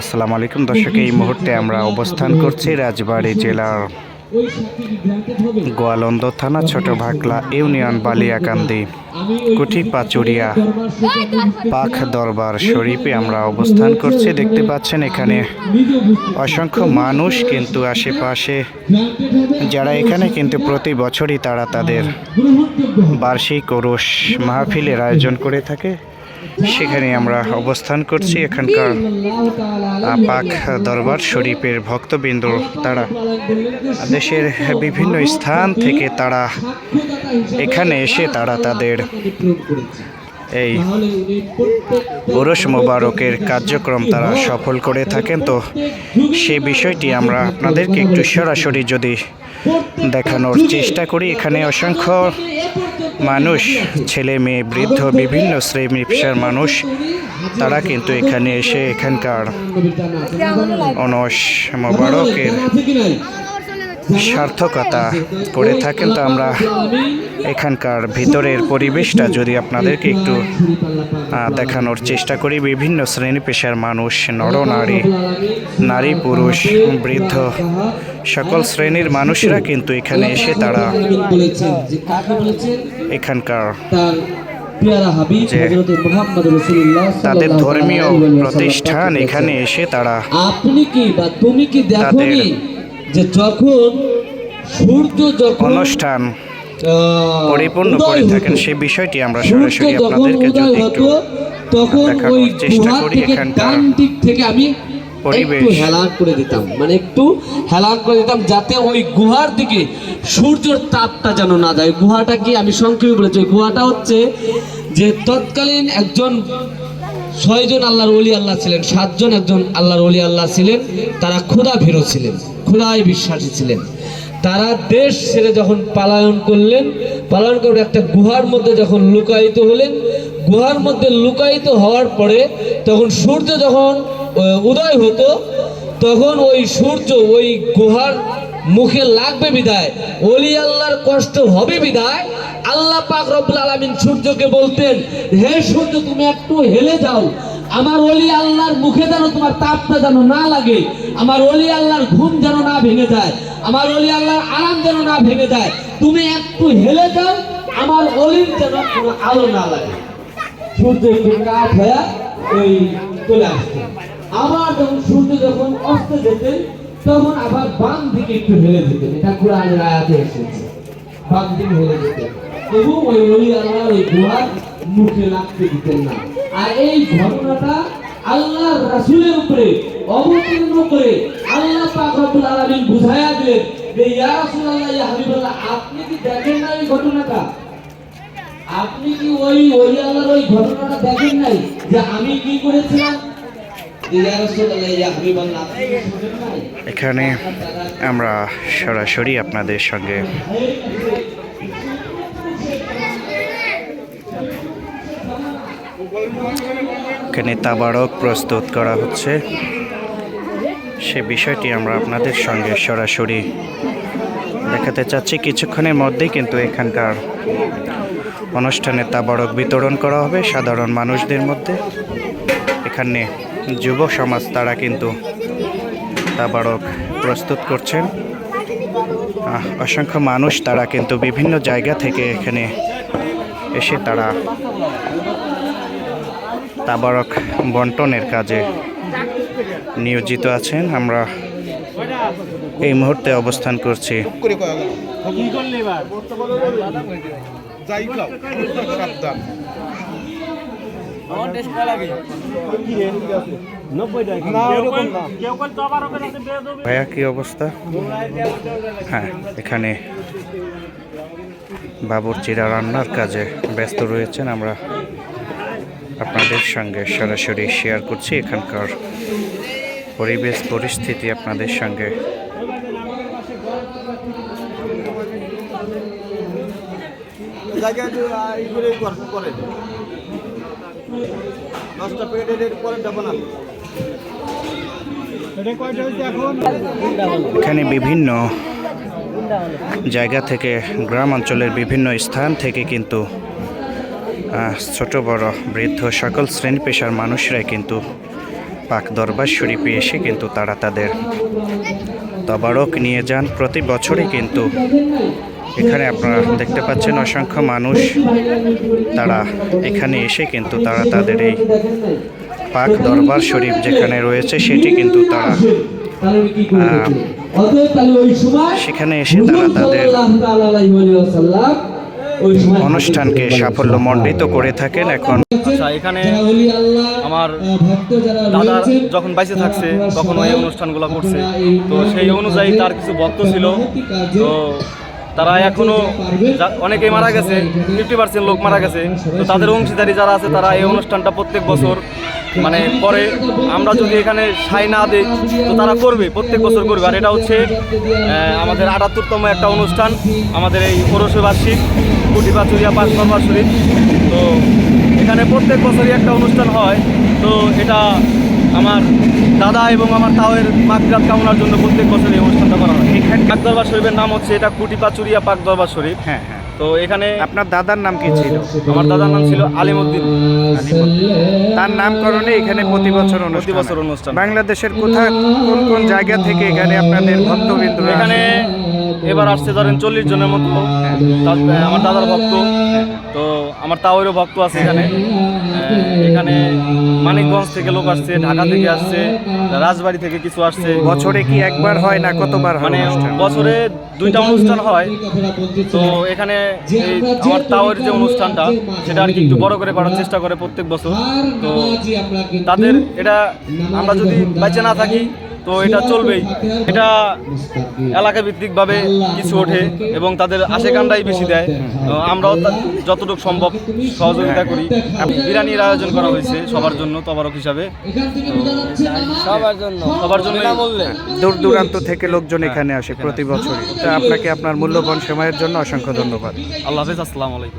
আসসালামু আলাইকুম দর্শক, এই মুহূর্তে আমরা অবস্থান করছি রাজবাড়ী জেলার গোয়ালন্দ থানা, ছোট ভাকলা ইউনিয়ন বালিয়াকান্দি কুঠি পাচুরিয়া পাখ দরবার শরীফে আমরা অবস্থান করছি। দেখতে পাচ্ছেন এখানে অসংখ্য মানুষ কিন্তু আশেপাশে, যারা এখানে কিন্তু প্রতি বছরই তারা তাদের বার্ষিক ওরস মাহফিলের আয়োজন করে থাকে। সেখানে আমরা অবস্থান করছি এখানকার পাক দরবার শরীফের ভক্তবৃন্দ তারা দেশের বিভিন্ন স্থান থেকে তারা এখানে এসে তারা তাদের এই ওরস মোবারকের কার্যক্রম তারা সফল করে থাকেন। তো সে বিষয়টি আমরা আপনাদেরকে একটু সরাসরি যদি দেখানোর চেষ্টা করি, এখানে অসংখ্য মানুষ ছেলে মেয়ে বৃদ্ধ বিভিন্ন শ্রেণি পেশার মানুষ তারা কিন্তু এখানে এসে এখানকার অনস মোবারকের সার্থকতা করে থাকেন তো আমরা এখানকার ভিতরের পরিবেশটা যদি আপনাদেরকে একটু দেখানোর চেষ্টা করি। বিভিন্ন শ্রেণি পেশার মানুষ নরনারী নারী পুরুষ বৃদ্ধ সকল শ্রেণির মানুষরা কিন্তু এখানে এসে তারা এখানকার তাদের ধর্মীয় প্রতিষ্ঠান এখানে এসে তারা আপনি কি বা তুমি কি তাদের- যে যখন সূর্য যখন অনুষ্ঠান পরিপূর্ণ করে থাকেন সেই বিষয়টি আমরা সরাসরি আপনাদেরকে যদি একটু তখন ওই চেষ্টা করি থেকে এখানকার ডান দিক থেকে আমি পরিবেশ। একটু হেলান করে দিতাম মানে একটু হেলান করে দিতাম যাতে ওই গুহার দিকে সূর্যের তাপটা যেন না যায় গুহাটা কি আমি সংক্ষেপে বলেছি গুহাটা হচ্ছে যে তৎকালীন একজন ছয়জন আল্লাহর ওলি আল্লাহ ছিলেন সাতজন একজন আল্লাহর ওলি আল্লাহ ছিলেন তারা ক্ষুদা ভীরু ছিলেন ক্ষুদায় বিশ্বাসী ছিলেন। তারা দেশ ছেড়ে যখন পালায়ন করলেন, পালায়ন করে একটা গুহার মধ্যে যখন লুকায়িত হলেন, গুহার মধ্যে লুকায়িত হওয়ার পরে তখন সূর্য যখন উদয় হতো, তখন ওই সূর্য ওই গুহার মুখে লাগবে বিদায়। অলি আল্লাহর কষ্ট হবে বিদায়। আল্লাহ পাক রব্বুল আলামিন সূর্যকে বলতেন, হে সূর্য, তুমি একটু হেলে যাও। আমার ওলি আল্লাহর মুখে যেন তোমার তাপটা যেন না লাগে, আমার ওলি আল্লাহর ঘুম যেন না ভেঙে যায়, আমার ওলি আল্লাহর আরাম যেন না ভেঙে যায়, তুমি একটু হেলে যাও, আমার অলির যেন কোনো আলো না লাগে। সূর্য একটু কাঠ হয়ে ওই চলে আসতেন আবার যখন সূর্য যখন অস্ত যেতেন তখন আবার বাম দিকে একটু হেলে যেতেন এটা কোরআনের আয়াতে এসেছে। বাম দিকে হেলে যেতেন তবু ওই ওলি আল্লাহ ওই গুহার মুখে লাগতে দিতেন না। আর এই ঘটনাটা আল্লাহ রাসূলের উপরে অবতীর্ণ করে আল্লাহ পাক রব্বুল আলামিন বুঝায়া দিলেন যে ইয়া রাসূলুল্লাহ ইয়া হাবিবাল্লাহ আপনি কি দেখেন না এই ঘটনাটা? আপনি কি ওই ওই আল্লাহর ওই ঘটনাটা দেখেন নাই যে আমি কি করেছিলাম? এখানে আমরা সরাসরি আপনাদের সঙ্গে এখানে তাবারক প্রস্তুত করা হচ্ছে। সে বিষয়টি আমরা আপনাদের সঙ্গে সরাসরি দেখাতে চাচ্ছি। কিছুক্ষণের মধ্যেই কিন্তু এখানকার অনুষ্ঠানে তাবারক বিতরণ করা হবে সাধারণ মানুষদের মধ্যে। এখানে যুব সমাজ তারা কিন্তু তাবারক প্রস্তুত করছেন। অসংখ্য মানুষ তারা কিন্তু বিভিন্ন জায়গা থেকে এখানে এসে তারা তাবারক বন্টনের কাজে নিয়োজিত আছেন। আমরা এই মুহূর্তে অবস্থান করছি। ভাইয়া, কি অবস্থা? হ্যাঁ এখানে বাবুর্চিরা রান্নার কাজে ব্যস্ত রয়েছেন। আমরা আপনাদের সঙ্গে সরাসরি শেয়ার করছি। এখানকার পরিবেশ, পরিস্থিতি আপনাদের সঙ্গে। এখন বিভিন্ন জায়গা থেকে গ্রাম অঞ্চলের বিভিন্ন স্থান থেকে কিন্তু ছোট বড় বৃদ্ধ সকল শ্রেণি পেশার মানুষরাই কিন্তু পাক দরবার শরীফে এসে কিন্তু তারা তাদের তবারক নিয়ে যান। প্রতি বছরই কিন্তু এখানে আপনারা দেখতে পাচ্ছেন অসংখ্য মানুষ তারা এখানে এসে কিন্তু তারা তাদের এই পাক দরবার শরীফ যেখানে রয়েছে সেটি কিন্তু তারা সেখানে এসে তারা তাদের অনুষ্ঠানকে সাফল্যমণ্ডিত করে থাকেন এখন। আচ্ছা এখানে আমার দাদা যখন বাইসে থাকছে, তখন ওই অনুষ্ঠানগুলো করছে। তো সেই অনুযায়ী তার কিছু ভক্ত ছিল। তো তারা এখনও অনেকেই মারা গেছে ফিফটি পার্সেন্ট লোক মারা গেছে। তো তাদের অংশীদারি যারা আছে, তারা এই অনুষ্ঠানটা প্রত্যেক বছর মানে করে আমরা যদি এখানে সাই না দিই, তো তারা করবে, প্রত্যেক বছর করবে। আর এটা হচ্ছে আমাদের আটাত্তরতম একটা অনুষ্ঠান, আমাদের এই পৌরসভা বার্ষিক কুটি পাচুরিয়া পাঁচ নম্বর শরীফ। তো এখানে প্রত্যেক বছরই একটা অনুষ্ঠান হয়। তো এটা আমার দাদা এবং আমার তাওয়ের মাকরাত কামনার জন্য প্রত্যেক বছর এই অনুষ্ঠানটা করা হয়। এখানে পাক দরবার শরীফের নাম হচ্ছে এটা কুটি পাচুরিয়া পাক দরবার শরীফ। হ্যাঁ হ্যাঁ। তো এখানে আপনার দাদার নাম কি ছিল? আমার দাদার নাম ছিল আলিমউদ্দিন তার নামকরণে এখানে প্রতি বছর প্রতি বছর অনুষ্ঠান বাংলাদেশের কোথায় কোন কোন জায়গা থেকে এখানে আপনাদের ভক্তবিন্দু এখানে এবার আসছে ধরেন চল্লিশ জনের মতো আমার দাদার ভক্ত। তো আমার তাওয়েরও ভক্ত আছে এখানে। এখানে মানিকগঞ্জ থেকে লোক আসছে ঢাকা থেকে আসছে রাজবাড়ি থেকে কিছু আসছে। বছরে কি একবার হয় না কতবার মানে বছরে দুইটা অনুষ্ঠান হয়। তো এখানে আমার তাওয়ের যে অনুষ্ঠানটা সেটা আর কি একটু বড় করে করার চেষ্টা করে প্রত্যেক বছর। তো তাদের এটা আমরা যদি বেঁচে না থাকি তো এটা চলবেই। এটা এলাকা ভিত্তিকভাবে কিছু ওঠে এবং তাদের আশেকানটাই বেশি দেয়। তো আমরাও যতটুকু সম্ভব সহযোগিতা করি। বিরিয়ানির আয়োজন করা হয়েছে সবার জন্য তবারক হিসাবে। সবার জন্য। সবার জন্য দূর দূরান্ত থেকে লোকজন এখানে আসে প্রতি বছরই। আপনাকে আপনার মূল্যবান সময়ের জন্য অসংখ্য ধন্যবাদ। আল্লাহ হাফেজ আসসালামু আলাইকুম।